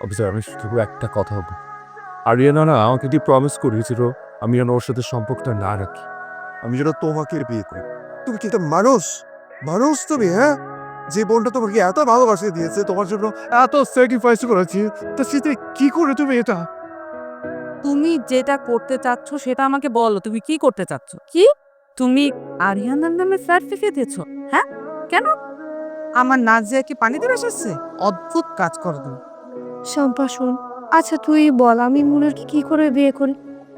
Officer আমি শুধু একটা কথা বলব। আরিয়ানা না আমাকে দিয়ে প্রমিস করিয়েছিল আমি যেন ওর সাথে সম্পর্কটা না রাখি। আমি যেন তোমাকে বিয়ে করি। তুমি কি একটা মানুষ? মানুষ তুমি হ্যাঁ? যে বোনটা তোমাকে এত ভালোবাসে দিয়েছে তোমার জন্য এত স্যাক্রিফাইস করেছি তা সেটা কি করে তুমি এটা? তুমি যেটা করতে চাচ্ছ সেটা আমাকে বলো তুমি কি করতে চাচ্ছ? কি? তুমি আরিয়ানার নামে সার্টিফিকেট দিয়েছ হ্যাঁ? কেন? আমার নাজিয়া কি পানিতে ভেসেছে? অদ্ভুত কাজ করো তুমি। শম্পা শোন। আচ্ছা তুই বল আমি মুনারকে কি করে বিয়ে করি?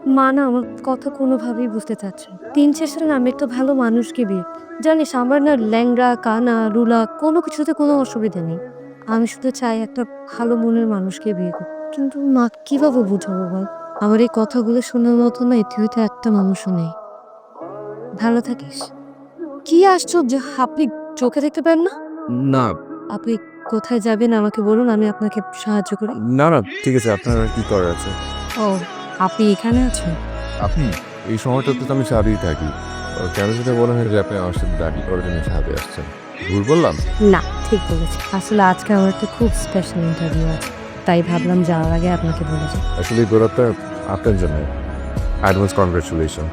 মা না আমার কথা কোনোভাবেই বুঝতে চাচ্ছে না। দিন শেষে না আমি একটা ভালো মানুষকে বিয়ে জানিস আমার না ল্যাংরা কানা রুলা কোনো কিছুতে কোনো অসুবিধা নেই। আমি শুধু চাই একটা ভালো মনের মানুষকে বিয়ে করি। কিন্তু মা কীভাবে বুঝাবো বল? আমার এই কথাগুলো শোনার মতো না পৃথিবীতে একটা মানুষও নেই। ভালো থাকিস। কি আশ্চর্য আপনি চোখে দেখতে পান না? না। আপনি কোথায় যাবেন আমাকে বলুন আমি আপনাকে সাহায্য করি। না না ঠিক আছে আপনার আর কি করার আছে? ও আপনি এখানে আছেন? আপনি এই সময়টাতে তো আমি সাহায্যই থাকি। কেন সেটা বলা হয় যে আপনি আমার সাথে দাঁড়িয়ে করার জন্য সাহায্য আসছেন? ভুল বললাম? না ঠিক বলেছি আসলে আজকে আমার একটা খুব স্পেশাল ইন্টারভিউ আছে তাই ভাবলাম যাওয়ার আগে আপনাকে বলে যাই। আসলে এই আপনার জন্য। অ্যাডভান্স কনগ্রাচুলেশন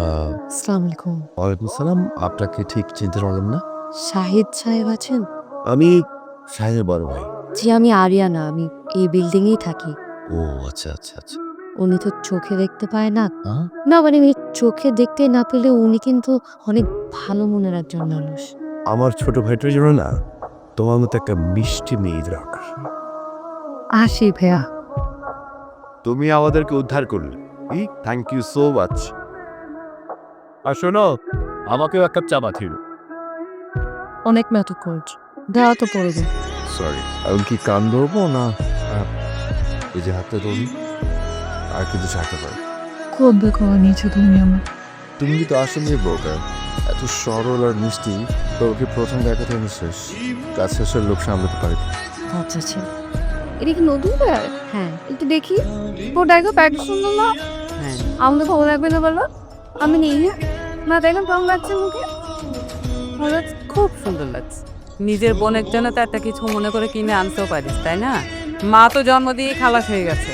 আসসালামু আলাইকুম ওয়ালাইকুম সালাম আপনাকে ঠিক চিনতে পারলাম না। শাহিদ সাহেব আছেন? আমি সাহেবের বড় ভাই। জি আমি আরিয়ানা। আমি এই বিল্ডিংয়েই থাকি। ও আচ্ছা আচ্ছা আচ্ছা। উনি তো চোখে দেখতে পায় না? না মানে আমি চোখে দেখতে না পেলেও উনি কিন্তু অনেক ভালো মনের একজন মানুষ। আমার ছোট ভাইটার জন্য না তোমার মতো একটা মিষ্টি মেয়ে দরকার। আসি ভাইয়া। তুমি আমাদেরকে উদ্ধার করলে। থ্যাংক ইউ সো মাচ আর শোনো আমাকেও এক কাপ চা পাঠিয়ে অনেক নাটক করছ দেওয়া তো পড়বে সরি এখন কি কান ধরবো না? আহ, এই যে হাতটা ধরি আর কিছু ছাড়তে পারি। কবে করে নিয়েছো তুমি আমার তুমি তো আসলে ব্রোকার এত সরল আর মিষ্টি তোকে প্রথম দেখাতে আমি শেষ। কাজ শেষের লোক সামলাতে পারি। আচ্ছা ছিল এটা কি নতুন ব্যাগ? হ্যাঁ। একটু দেখি। তো দেখো ব্যাগটা সুন্দর না? হ্যাঁ। আমাদের ভালো লাগবে না বলো? আমি নিই না না দেখেন কেমন লাগছে মুখে। খুব সুন্দর লাগছে। নিজের বোনের জন্য তো একটা কিছু মনে করে কিনে আনতেও পারিস তাই না? মা তো জন্ম দিয়ে খালাস হয়ে গেছে।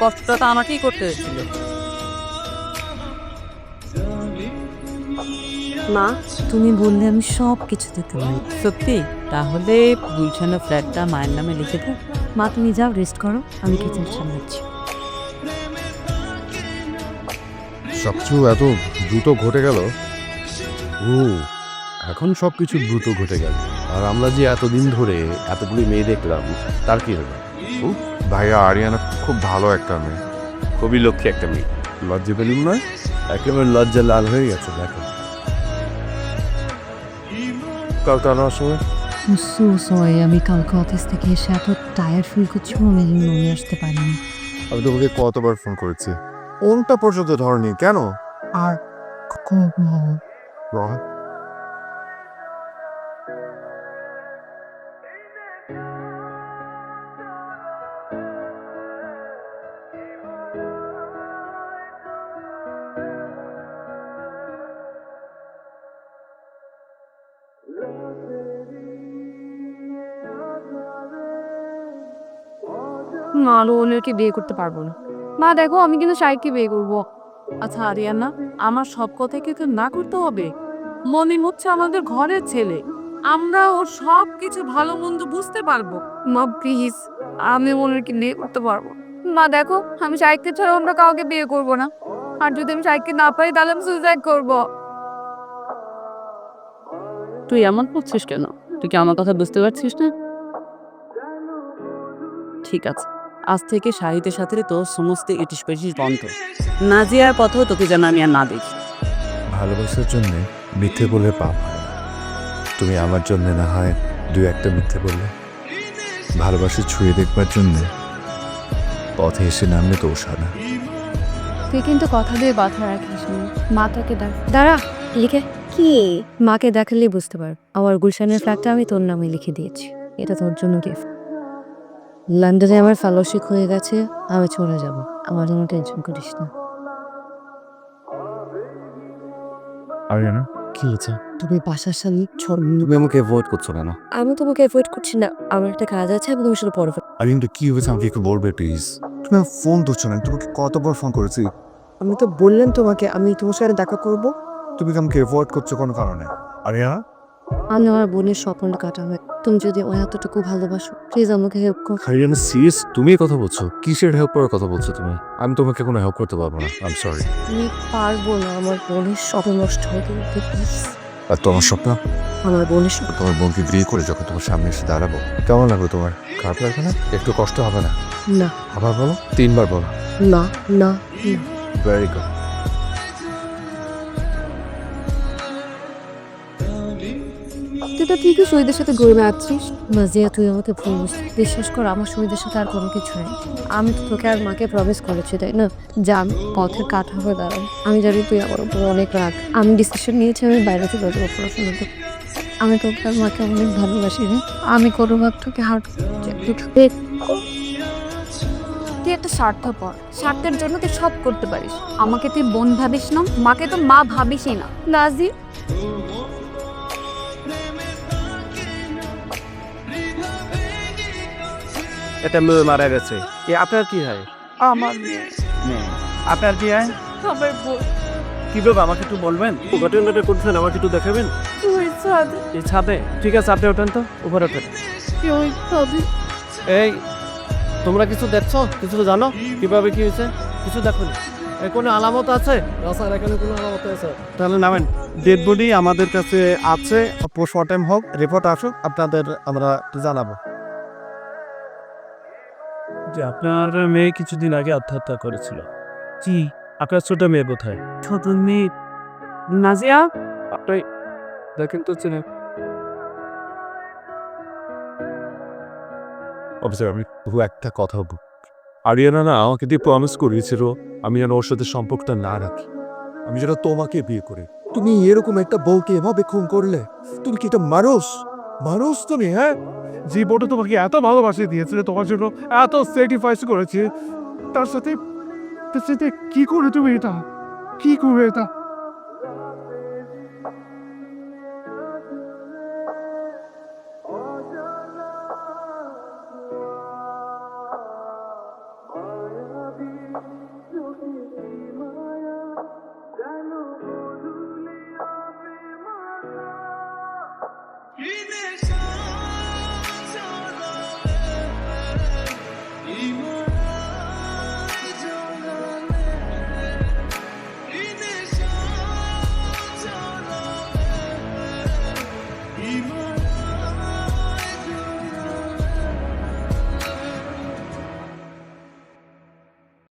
কষ্টটা তো আমাকেই করতে হয়েছিল। মা তুমি বললে আমি সব কিছু দিতে পারি। সত্যি? তাহলে গুলশানের ফ্ল্যাটটা মায়ের নামে লিখে দে। মা তুমি যাও রেস্ট করো আমি কিচেন সামলাচ্ছি। সবকিছু এত দ্রুত ঘটে গেল? ও এখন সব কিছু দ্রুত ঘটে গেল। আর আমরা যে এতদিন ধরে এতগুলি মেয়ে দেখলাম তার কি হলো? ও ভাইয়া আরিয়ানা খুব ভালো একটা মেয়ে। খুবই লক্ষ্মী একটা মেয়ে। লজ্জা পেলুম না? একেবারে লজ্জা লাল হয়ে গেছে দেখো। কালকে আনার সময়? সো সরি আমি কালকে অফিস থেকে এসে এত টায়ার ফিল করছি আমি নিয়ে আসতে পারিনি। আমি তোমাকে কতবার ফোন করেছি। কোনটা পর্যন্ত ধরনি? কেন? আর মা আলো ওনারকে বিয়ে করতে পারব না। মা, দেখো আমি কিন্তু শাহিদকে বিয়ে করব। আচ্ছা আরিয়ানা, আমার সব কথাই কিন্তু না করতে হবে। মনে হচ্ছে আমাদের ঘরের ছেলে। আমরা ওর সব কিছু ভালো মন্দ বুঝতে পারব। মা প্লিজ আমি ওনারকে বিয়ে করতে পারব। মা, দেখো, আমি শাহিদকে ছাড়া আমরা কাউকে বিয়ে করব না। আর যদি আমি শাহিদকে না পাই তাহলে আমি সুইসাইড করব। তুই এমন করছিস কেন? তুই কি আমার কথা বুঝতে পারছিস না? ঠিক আছে। আজ থেকে সাহিত্যের সাথে তোর সমস্ত ইটিস পেটিস বন্ধ। নাজিয়ার পথেও তোকে যেন আমি আর না দেখি। ভালোবাসার জন্য মিথ্যে বলে পাপ হয় না। তুমি আমার জন্য না হয় দুই একটা মিথ্যে বললে। ভালোবাসা ছুঁয়ে দেখবার জন্য পথে এসে নামলে দোষ হয় না। তুই কিন্তু কথা দিয়ে বাধা রাখিস না। মাতাকে দেখ দাঁড়া লিখে। কি? মাকে দেখালেই বুঝতে পার আমার গুলশানের ফ্ল্যাটটা আমি তোর নামে লিখে দিয়েছি। এটা তোর জন্য গিফট লন্ডনে আমার ফেলোশিপ হয়ে গেছে আমি চলে যাব। আমার জন্য টেনশন করিস না। আরিয়ানা কি হয়েছে? তুমি বাসার সামনে ছড় তুমি আমাকে অ্যাভয়েড করছ কেন? আমি তোমাকে অ্যাভয়েড করছি না। আমার একটা কাজ আছে আমি তোমার সাথে পরে আর কিন্তু কি হয়েছে? আমাকে একটু বলবে প্লিজ তুমি আমার ফোন ধরছো না তোমাকে কতবার ফোন করেছি? আমি তো বললেন তোমাকে আমি তোমার সাথে দেখা করব। তুমি কি আমাকে অ্যাভয়েড করছ কোনো কারণে? আরিয়া আমি আমার বোনের স্বপ্ন কাটা হয় তুমি যদি ওই এতটুকু ভালোবাসো প্লিজ আমাকে হেল্প করো। হারিয়ানা সিরিয়াস তুমি কথা বলছো? কিসের হেল্প করার কথা বলছো তুমি? আমি তোমাকে কোনো হেল্প করতে পারব না। আই এম সরি আমি পারব না আমার বোনের স্বপ্ন নষ্ট হয়ে গেলে প্লিজ আর তোমার স্বপ্ন? আমার বোনের স্বপ্ন। তোমার বোনকে বিয়ে করে যখন তোমার সামনে এসে দাঁড়াবো কেমন লাগবে তোমার? খারাপ লাগবে না? একটু কষ্ট হবে না? না। আবার বলো? তিনবার বলো। না না না। ভেরি গুড তো ঠিকই শহীদের সাথে ঘুরে বেড়াচ্ছিস। মাজিয়া তুই আমাকে ভুল। বিশ্বাস কর আমার শহীদের সাথে আর কোনো কিছু নেই। আমি তো তোকে আর মাকে প্রমিস করেছি তাই না? যে আমি পথের কাঠা হয়ে দাঁড়াবো আমি জানি তুই আমার উপর অনেক রাগ। আমি ডিসিশন নিয়েছি আমি বাইরে থেকে পড়াশোনা করতে আমি তোকে আর মাকে অনেক ভালোবাসি রে আমি কোনো ভাব তোকে হার তুই একটা স্বার্থপর। স্বার্থের জন্য তুই সব করতে পারিস। আমাকে তুই বোন ভাবিস না মাকে তো মা ভাবিসই না। নাজি এটা মেয়ে মারা গেছে। এ আপনার কি হয়? আমার মেয়ে। আপনার কি হয়? আমার বোন কি ব্যাপার আমাকে একটু বলবেন? ঘটনাটা করছেন আমাকে একটু দেখাবেন? ওই ছাদে। এই ছাদে? ঠিক আছে আপনি ওঠেন তো উপরে ওঠেন। ওই ছাদে। এই তোমরা কিছু দেখছ? কিছু জানো? কীভাবে কি হয়েছে? কিছু দেখো এই কোনো আলামত আছে? স্যার এখানে কোনো আলামত আছে তাহলে নামেন। ডেড বডি আমাদের কাছে আছে। পোস্টমর্টেম হোক রিপোর্ট আসুক আপনাদের আমরা জানাব। যে আপনার মেয়ে কিছুদিন আগে আত্মহত্যা করেছিল। জি। আপনার ছোট মেয়ে কোথায়? ছোট মেয়ে নাজিয়া? আপনি দেখেন তো চেনে অফিসার আমি শুধু একটা কথা আরিয়ানা না আমাকে দিয়ে প্রমিস করিয়েছিল আমি যেন ওর সাথে সম্পর্কটা না রাখি। আমি যেন তোমাকে বিয়ে করি। তুমি এরকম একটা বউকে এভাবে খুন করলে? তুমি কি একটা মানুষ মানুষ তুমি হ্যাঁ? জীবনটা তোমাকে এত ভালোবাসে দিয়েছে তোমার জন্য এত স্যাক্রিফাইস করেছে, তার সাথে তার সাথে কী করে তুমি এটা? কি করে এটা?